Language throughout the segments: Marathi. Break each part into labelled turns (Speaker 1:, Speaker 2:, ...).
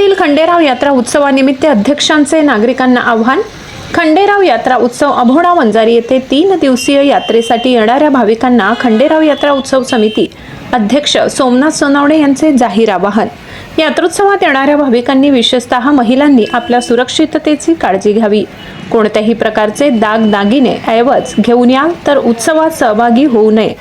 Speaker 1: येथील खंडेराव यात्रा उत्सवानिमित्त अध्यक्षांचे नागरिकांना आव्हान. खंडेराव यात्रा उत्सव अभोणा वंजारी येथे तीन दिवसीय यात्रेसाठी येणाऱ्या भाविकांना खंडेराव यात्रा उत्सव समिती अध्यक्ष सोमनाथ सोनावणे यांचे जाहीर आवाहन. यात्रोत्सवात येणाऱ्या भाविकांनी विशेषतः महिलांनी आपल्या सुरक्षिततेची काळजी घ्यावी. कोणत्याही प्रकारचे दाग दागिने ऐवज घेऊन या तर उत्सवात सहभागी होऊ नये.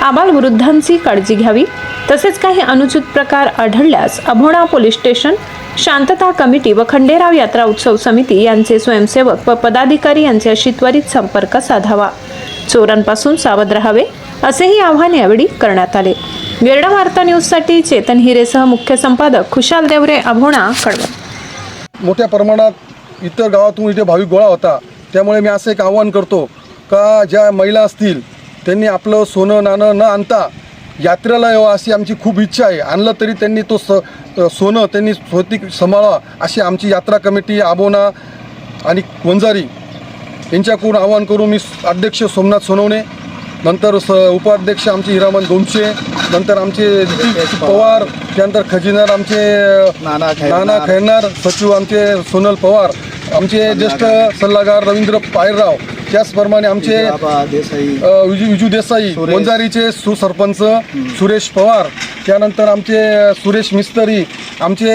Speaker 1: आबाल वृद्धांची काळजी घ्यावी. तसेच काही अनुचित प्रकार आढळल्यास अभोणा पोलीस स्टेशन शांतता कमिटी व खंडेराव यात्रा उत्सव समिती यांचे स्वयंसेवक व पदाधिकारी यांच्याशी त्वरित संपर्क साधावा. चोरांपासून सावध राहावे असेही आव्हान यावेळी करण्यात आले. वेरडा वार्ता न्यूजसाठी चेतन हिरेसह मुख्य संपादक खुशाल देवरे अभोणा कळवत
Speaker 2: मोठ्या प्रमाणात इतर गावातून इथे भाविक गोळा होता. त्यामुळे मी असं एक आव्हान करतो का ज्या महिला असतील त्यांनी आपलं सोनं नाणं न आणता यात्रेला यावं अशी आमची खूप इच्छा आहे. आणलं तरी त्यांनी तो स सोनं त्यांनी स्वती सांभाळा अशी आमची यात्रा कमिटी आबोना आणि वंजारी यांच्याकडून आवाहन करून मी अध्यक्ष सोमनाथ सोनवणे नंतर स उपाध्यक्ष आमचे हिरामन गोमशे नंतर आमचे पवार त्यानंतर खजिनदार आमचे
Speaker 3: नाना खैरनार.
Speaker 2: सचिव आमचे सोनल पवार आमचे ज्येष्ठ सल्लागार रवींद्र पायरराव त्याचप्रमाणे आमचे विजू विजू देसाई. वंजारीचे सुसरपंच सुरेश पवार त्यानंतर आमचे सुरेश मिस्तरी आमचे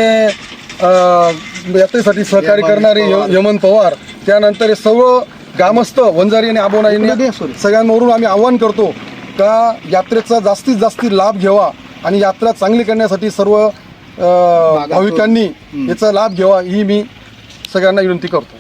Speaker 2: यात्रेसाठी सहकार्य करणारे. यमन पवार त्यानंतर हे सर्व ग्रामस्थ वंजारी आणि आबोना यांनी. सगळ्यांवरून आम्ही आव्हान करतो का यात्रेचा जास्तीत जास्त लाभ घ्यावा आणि यात्रा चांगली करण्यासाठी सर्व भाविकांनी याचा लाभ घ्यावा ही मी सगळ्यांना विनंती करतो.